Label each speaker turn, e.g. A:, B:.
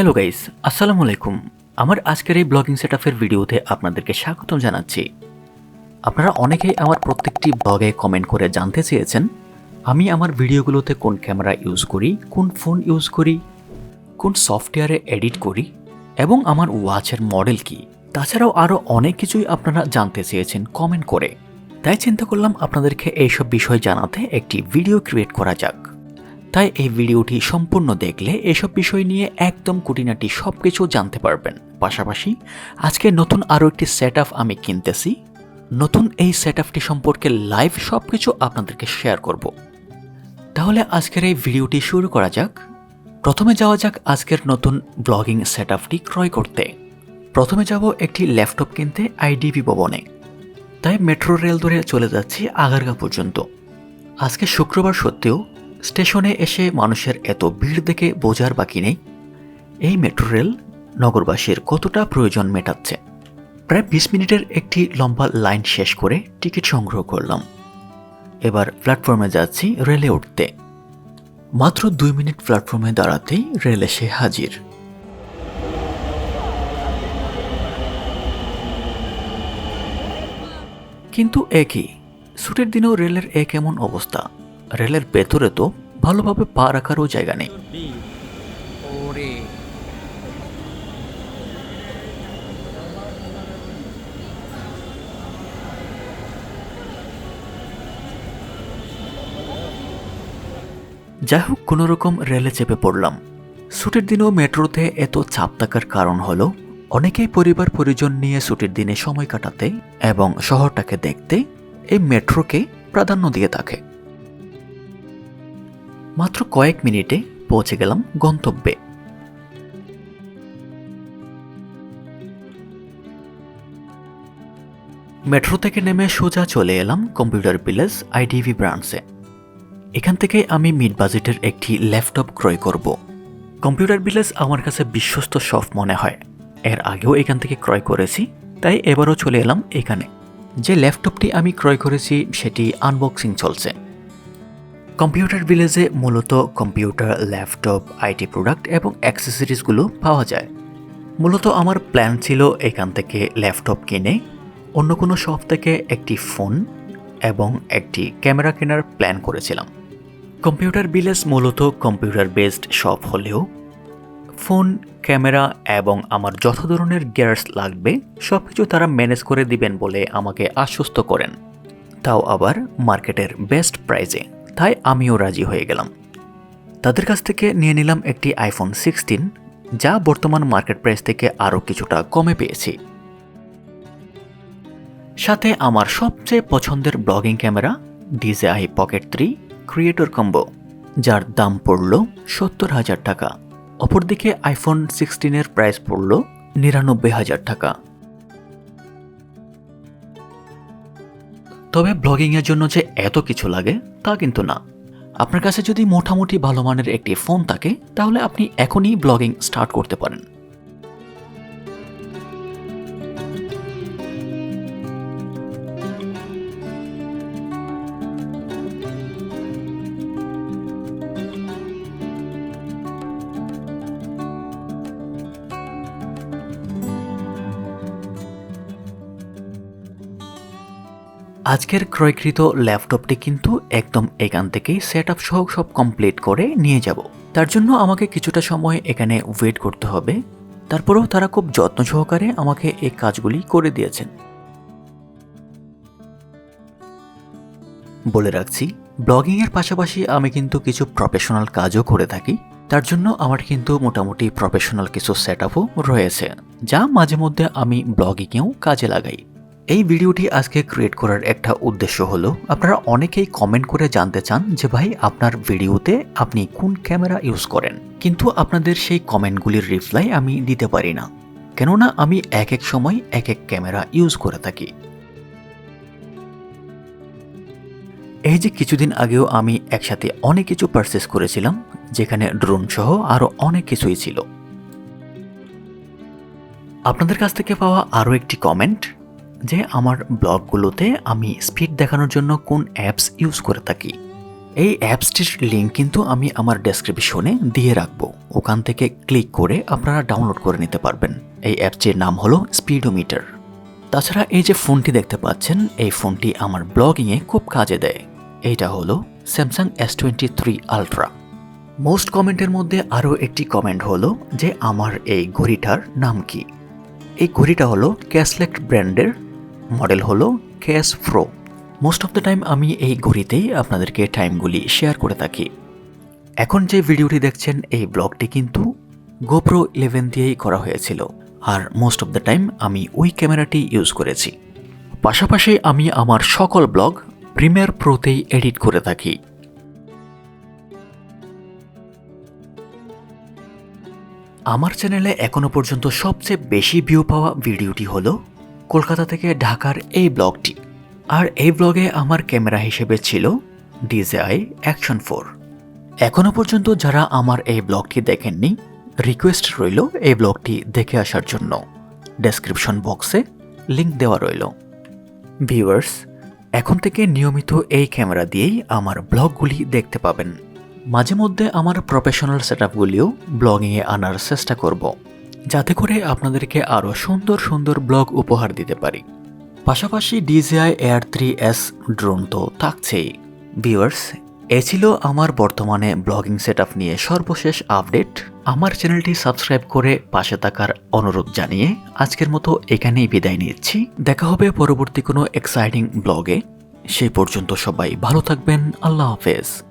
A: Hello guys আসসালামু আলাইকুম। আমার আজকের এই ব্লগিং সেটআপের ভিডিওতে আপনাদেরকে স্বাগতম জানাচ্ছি। আপনারা অনেকেই আমার প্রত্যেকটি ব্লগে কমেন্ট করে জানতে চেয়েছেন, আমি আমার ভিডিওগুলোতে কোন ক্যামেরা ইউজ করি, কোন ফোন ইউজ করি, কোন সফটওয়্যারে এডিট করি, এবং আমার ওয়াচের মডেল কি। তাছাড়াও আরও অনেক কিছুই আপনারা জানতে চেয়েছেন কমেন্ট করে। তাই চিন্তা করলাম আপনাদেরকে এইসব বিষয় জানাতে একটি ভিডিও ক্রিয়েট করা যাক। তাই এই ভিডিওটি সম্পূর্ণ দেখলে এসব বিষয় নিয়ে একদম কুটিনাটি সব কিছু জানতে পারবেন। পাশাপাশি, আজকে নতুন আরও একটি সেট আমি কিনতেছি। নতুন এই সেট সম্পর্কে লাইভ সব কিছু আপনাদেরকে শেয়ার করব। তাহলে আজকের এই ভিডিওটি শুরু করা যাক। প্রথমে যাওয়া যাক আজকের নতুন ব্লগিং সেট ক্রয় করতে। প্রথমে যাব একটি ল্যাপটপ কিনতে আইডিবি ভবনে তাই মেট্রো রেল ধরে চলে যাচ্ছি আগারগা পর্যন্ত। আজকে শুক্রবার সত্ত্বেও স্টেশনে এসে মানুষের এত ভিড় দেখে বোঝার বাকি নেই। এই মেট্রো রেল নগরবাসীর কতটা প্রয়োজন মেটাচ্ছে? প্রায় বিশ মিনিটের একটি লম্বা লাইন শেষ করে টিকিট সংগ্রহ করলাম। এবার প্ল্যাটফর্মে যাচ্ছি রেলে উঠতে। মাত্র দুই মিনিট প্ল্যাটফর্মে দাঁড়াতেই রেল এসে হাজির। কিন্তু একই, ছুটির দিনেও রেলের এক এমন অবস্থা? রেলের ভেতরে তো ভালোভাবে পা রাখারও জায়গা নেই। যাই হোক, কোনোরকম রেলে চেপে পড়লাম। ছুটির দিনেও মেট্রোতে এত চাপ থাকার কারণ হলো, অনেকেই পরিবার পরিজন নিয়ে ছুটির দিনে সময় কাটাতে এবং শহরটাকে দেখতে এই মেট্রোকে প্রাধান্য দিয়ে থাকে। মাত্র কয়েক মিনিটে পৌঁছে গেলাম গন্তব্যে। মেট্রো থেকে নেমে সোজা চলে এলাম কম্পিউটার ভিলেজ আইডিভি ব্রাঞ্চে এখান থেকে আমি মিড বাজেটের একটি ল্যাপটপ ক্রয় করব। কম্পিউটার ভিলেজ আমার কাছে বিশ্বস্ত শপ মনে হয়। এর আগেও এখান থেকে ক্রয় করেছি, তাই এবারও চলে এলাম এখানে। যে ল্যাপটপটি আমি ক্রয় করেছি, সেটি আনবক্সিং চলছে। কম্পিউটার ভিলেজে মূলত কম্পিউটার, ল্যাপটপ, আইটি প্রোডাক্ট এবং অ্যাক্সেসরিজগুলো পাওয়া যায়। মূলত আমার প্ল্যান ছিল এখান থেকে ল্যাপটপ কিনে অন্য কোনো শপ থেকে একটি ফোন এবং একটি ক্যামেরা কেনার প্ল্যান করেছিলাম। কম্পিউটার ভিলেজ মূলত কম্পিউটার বেসড শপ হলেও ফোন, ক্যামেরা এবং আমার যত ধরনের গিয়ার্স লাগবে সব কিছু তারা ম্যানেজ করে দিবেন বলে আমাকে আশ্বস্ত করেন। তাও আবার মার্কেটের বেস্ট প্রাইজে তাই আমিও রাজি হয়ে গেলাম। তাদের কাছ থেকে নিয়ে নিলাম একটি আইফোন সিক্সটিন যা বর্তমান মার্কেট প্রাইস থেকে আরও কিছুটা কমে পেয়েছি। সাথে আমার সবচেয়ে পছন্দের blogging camera DJI pocket three creator combo যার দাম পড়ল সত্তর হাজার টাকা। অপরদিকে আইফোন সিক্সটিনের প্রাইস পড়ল নিরানব্বই হাজার টাকা। তবে ব্লগিংয়ের জন্য যে এত কিছু লাগে, তা কিন্তু না। আপনার কাছে যদি মোটামুটি ভালো মানের একটি ফোন থাকে, তাহলে আপনি এখনই ব্লগিং স্টার্ট করতে পারেন। আজকের ক্রয়কৃত ল্যাপটপটি কিন্তু একদম এখান থেকেই সেট আপ সহ সব কমপ্লিট করে নিয়ে যাব। তার জন্য আমাকে কিছুটা সময় এখানে ওয়েট করতে হবে। তারপরেও তারা খুব যত্ন সহকারে আমাকে এই কাজগুলি করে দিয়েছেন। বলে রাখছি ব্লগিংয়ের পাশাপাশি আমি কিন্তু কিছু প্রফেশনাল কাজও করে থাকি। তার জন্য আমার কিন্তু মোটামুটি প্রফেশনাল কিছু সেট রয়েছে, যা মাঝে মধ্যে আমি ব্লগিংয়েও কাজে লাগাই। এই ভিডিওটি আজকে ক্রিয়েট করার একটা উদ্দেশ্য হলো, আপনারা অনেকেই কমেন্ট করে জানতে চান যে ভাই আপনার ভিডিওতে আপনি কোন ক্যামেরা ইউজ করেন? কিন্তু আপনাদের সেই কমেন্টগুলির রিপ্লাই আমি দিতে পারি না। কেননা আমি এক এক সময় এক এক ক্যামেরা ইউজ করে থাকি। এই যে কিছুদিন আগেও আমি একসাথে অনেক কিছু পারচেস করেছিলাম, যেখানে ড্রোন সহ আরও অনেক কিছুই ছিল। আপনাদের কাছ থেকে পাওয়া আরও একটি কমেন্ট যে আমার ব্লগগুলোতে আমি স্পিড দেখানোর জন্য কোন অ্যাপস ইউজ করে থাকি। এই অ্যাপসটির লিঙ্ক কিন্তু আমি আমার ডেসক্রিপশনে দিয়ে রাখব। ওখান থেকে ক্লিক করে আপনারা ডাউনলোড করে নিতে পারবেন। এই অ্যাপটির নাম হলো স্পিডোমিটার তাছাড়া এই যে ফোনটি দেখতে পাচ্ছেন, এই ফোনটি আমার ব্লগিংয়ে খুব কাজে দেয়। এইটা হলো Samsung S twenty three ultra most কমেন্টের মধ্যে আরও একটি কমেন্ট হলো যে আমার এই ঘড়িটার নাম কি? এই ঘড়িটা হলো ক্যাসলেক্ট ব্র্যান্ডের মডেল হলো cash pro most of the time আমি এই ঘড়িতেই আপনাদেরকে টাইমগুলি শেয়ার করে থাকি। এখন যে ভিডিওটি দেখছেন, এই ব্লগটি কিন্তু গোপ্রো ইলেভেন দিয়েই করা হয়েছিল। আর মোস্ট অফ দ্য টাইম আমি ওই ক্যামেরাটি ইউজ করেছি। পাশাপাশি আমি আমার সকল ব্লগ প্রিমিয়ার প্রোতেই এডিট করে থাকি। আমার চ্যানেলে এখনও পর্যন্ত সবচেয়ে বেশি ভিউ পাওয়া ভিডিওটি হলো কলকাতা থেকে ঢাকার এই ব্লগটি। আর এই ব্লগে আমার ক্যামেরা হিসেবে ছিল ডিজেআই অ্যাকশন ফোর। এখনও পর্যন্ত যারা আমার এই ব্লগটি দেখেননি, রিকোয়েস্ট রইল এই ব্লগটি দেখে আসার জন্য। ডেসক্রিপশন বক্সে লিংক দেওয়া রইল। ভিউয়ার্স, এখন থেকে নিয়মিত এই ক্যামেরা দিয়েই আমার ব্লগগুলি দেখতে পাবেন। মাঝে মধ্যে আমার প্রফেশনাল সেট আপগুলিও ব্লগিংয়ে আনার চেষ্টা করব। যাতে করে আপনাদেরকে আরও সুন্দর সুন্দর ব্লগ উপহার দিতে পারি। পাশাপাশি DJI air three S drone তো থাকছেই। ভিউয়ার্স, এ ছিল আমার বর্তমানে ব্লগিং সেট নিয়ে সর্বশেষ আপডেট। আমার চ্যানেলটি সাবস্ক্রাইব করে পাশে থাকার অনুরোধ জানিয়ে আজকের মতো এখানেই বিদায় নিচ্ছি। দেখা হবে পরবর্তী কোনো এক্সাইটিং ব্লগে। সেই পর্যন্ত সবাই ভালো থাকবেন। আল্লাহ হাফেজ।